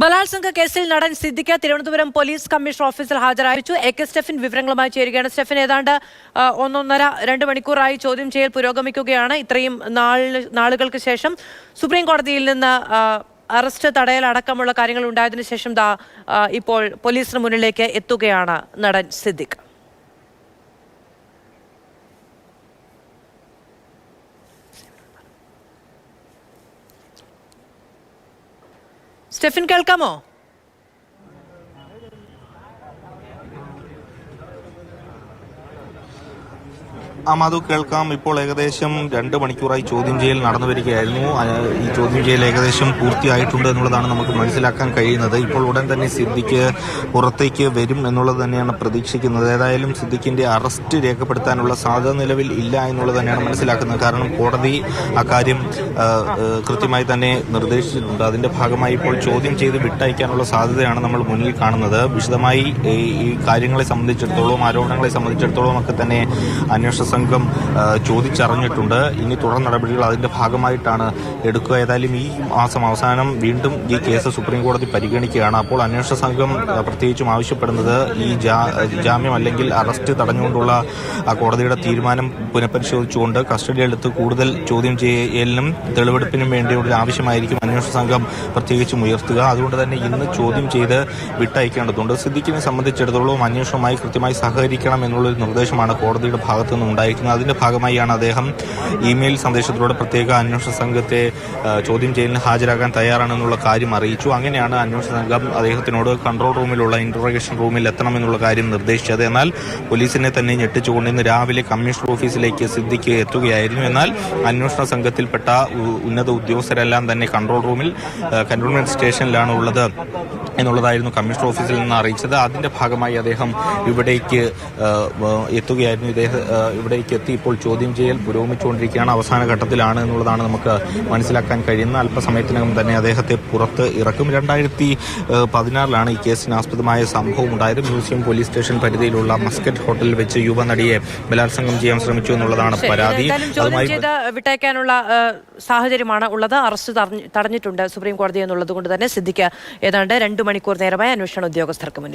ബലാത്സംഗ കേസിൽ നടൻ സിദ്ദിഖ് തിരുവനന്തപുരം പോലീസ് കമ്മീഷണർ ഓഫീസിൽ ഹാജരായിച്ചു എ കെ സ്റ്റെഫിൻ വിവരങ്ങളുമായി ചേരുകയാണ്. സ്റ്റെഫിൻ ഏതാണ്ട് ഒന്നൊന്നര രണ്ട് മണിക്കൂറായി ചോദ്യം ചെയ്യൽ പുരോഗമിക്കുകയാണ്. ഇത്രയും നാൾ നാളുകൾക്ക് ശേഷം സുപ്രീം കോടതിയിൽ നിന്ന് അറസ്റ്റ് തടയൽ അടക്കമുള്ള കാര്യങ്ങൾ ഉണ്ടായതിനു ശേഷം ദാ ഇപ്പോൾ പോലീസിന് മുന്നിലേക്ക് എത്തുകയാണ് നടൻ സിദ്ദിഖ്. സ്റ്റെഫിൻ കേൾക്കാമോ? മധു കേൾക്കാം. ഇപ്പോൾ ഏകദേശം രണ്ട് മണിക്കൂറായി ചോദ്യം ചെയ്യൽ നടന്നു വരികയായിരുന്നു. ഈ ചോദ്യം ചെയ്യൽ ഏകദേശം പൂർത്തിയായിട്ടുണ്ട് എന്നുള്ളതാണ് നമുക്ക് മനസ്സിലാക്കാൻ കഴിയുന്നത്. ഇപ്പോൾ ഉടൻ തന്നെ സിദ്ദിഖ് പുറത്തേക്ക് വരും എന്നുള്ളത് തന്നെയാണ് പ്രതീക്ഷിക്കുന്നത്. ഏതായാലും സിദ്ദിഖിന്റെ അറസ്റ്റ് രേഖപ്പെടുത്താനുള്ള സാധ്യത നിലവിൽ ഇല്ല എന്നുള്ളത് തന്നെയാണ് മനസ്സിലാക്കുന്നത്. കാരണം കോടതി അക്കാര്യം കൃത്യമായി തന്നെ നിർദ്ദേശിച്ചിട്ടുണ്ട്. അതിന്റെ ഭാഗമായി ഇപ്പോൾ ചോദ്യം ചെയ്ത് വിട്ടയക്കാനുള്ള സാധ്യതയാണ് നമ്മൾ മുന്നിൽ കാണുന്നത്. വിശദമായി ഈ കാര്യങ്ങളെ സംബന്ധിച്ചിടത്തോളം ആരോപണങ്ങളെ സംബന്ധിച്ചിടത്തോളം ഒക്കെ തന്നെ അന്വേഷണ സംഘം ചോദിച്ചറിഞ്ഞിട്ടുണ്ട്. ഇനി തുടർ നടപടികൾ അതിന്റെ ഭാഗമായിട്ടാണ് എടുക്കുക. ഏതായാലും ഈ മാസം അവസാനം വീണ്ടും ഈ കേസ് സുപ്രീം കോടതി പരിഗണിക്കുകയാണ്. അപ്പോൾ അന്വേഷണ സംഘം പ്രത്യേകിച്ചും ആവശ്യപ്പെടുന്നത് ഈ ജാമ്യം അല്ലെങ്കിൽ അറസ്റ്റ് തടഞ്ഞുകൊണ്ടുള്ള കോടതിയുടെ തീരുമാനം പുനഃപരിശോധിച്ചുകൊണ്ട് കസ്റ്റഡിയിലെടുത്ത് കൂടുതൽ ചോദ്യം ചെയ്യലിനും തെളിവെടുപ്പിനും വേണ്ടിയുള്ള ആവശ്യമായിരിക്കും അന്വേഷണ സംഘം പ്രത്യേകിച്ചും ഉയർത്തുക. അതുകൊണ്ട് തന്നെ ഇന്ന് ചോദ്യം ചെയ്ത് വിട്ടയക്കേണ്ടതുണ്ട്. സിദ്ദിഖിനെ സംബന്ധിച്ചിടത്തോളം അന്വേഷണവുമായി കൃത്യമായി സഹകരിക്കണം എന്നുള്ളൊരു നിർദ്ദേശമാണ് കോടതിയുടെ ഭാഗത്തു നിന്ന് ഉണ്ടായിരിക്കുന്നത്. അതിന്റെ ഭാഗമായാണ് അദ്ദേഹം ഇമെയിൽ സന്ദേശത്തിലൂടെ പ്രത്യേക അന്വേഷണ സംഘത്തെ ചോദ്യം ചെയ്യലിന് ഹാജരാകാൻ തയ്യാറാണെന്നുള്ള കാര്യം അറിയിച്ചു. അങ്ങനെയാണ് അന്വേഷണ സംഘം അദ്ദേഹത്തിനോട് കൺട്രോൾ റൂമിലുള്ള ഇന്ററോഗേഷൻ റൂമിൽ എത്തണമെന്നുള്ള കാര്യം നിർദ്ദേശിച്ചത്. എന്നാൽ പോലീസിനെ തന്നെ ഞെട്ടിച്ചുകൊണ്ട് ഇന്ന് രാവിലെ കമ്മീഷണർ ഓഫീസിലേക്ക് സിദ്ദിഖ് എത്തുകയായിരുന്നു. എന്നാൽ അന്വേഷണ സംഘത്തിൽപ്പെട്ട ഉന്നത ഉദ്യോഗസ്ഥരെല്ലാം തന്നെ കൺട്രോൾ റൂമിൽ കൺട്രോൾമെന്റ് സ്റ്റേഷനിലാണ് ഉള്ളത് എന്നുള്ളതായിരുന്നു കമ്മീഷണർ ഓഫീസിൽ നിന്ന് അറിയിച്ചത്. അതിന്റെ ഭാഗമായി അദ്ദേഹം ഇവിടേക്ക് എത്തുകയായിരുന്നു. ഇദ്ദേഹം ആ, ഇവിടേക്ക് എത്തി ഇപ്പോൾ ചോദ്യം ചെയ്യൽ പുരോഗമിച്ചുകൊണ്ടിരിക്കുകയാണ്. അവസാന ഘട്ടത്തിലാണ് എന്നുള്ളതാണ് നമുക്ക് മനസ്സിലാക്കാൻ കഴിയുന്നത്. അല്പസമയത്തിനകം തന്നെ അദ്ദേഹത്തെ പുറത്ത് ഇറക്കും. രണ്ടായിരത്തി പതിനാറിലാണ് ഈ കേസിന് ആസ്പദമായ സംഭവം ഉണ്ടായത്. മ്യൂസിയം പോലീസ് സ്റ്റേഷൻ പരിധിയിലുള്ള മസ്കറ്റ് ഹോട്ടലിൽ വെച്ച് യുവനടിയെ ബലാത്സംഗം ചെയ്യാൻ ശ്രമിച്ചു എന്നുള്ളതാണ് പരാതി. അതുമായി വിട്ടയക്കാനുള്ള സാഹചര്യമാണ് ഉള്ളത്. അറസ്റ്റ് തടഞ്ഞിട്ടുണ്ട് സുപ്രീം കോടതി എന്നുള്ളത് കൊണ്ട് തന്നെ. സിദ്ദിഖ് ഏതാണ്ട് രണ്ടു മണിക്കൂർ നേരമായി അന്വേഷണ ഉദ്യോഗസ്ഥർക്ക് മുന്നിൽ.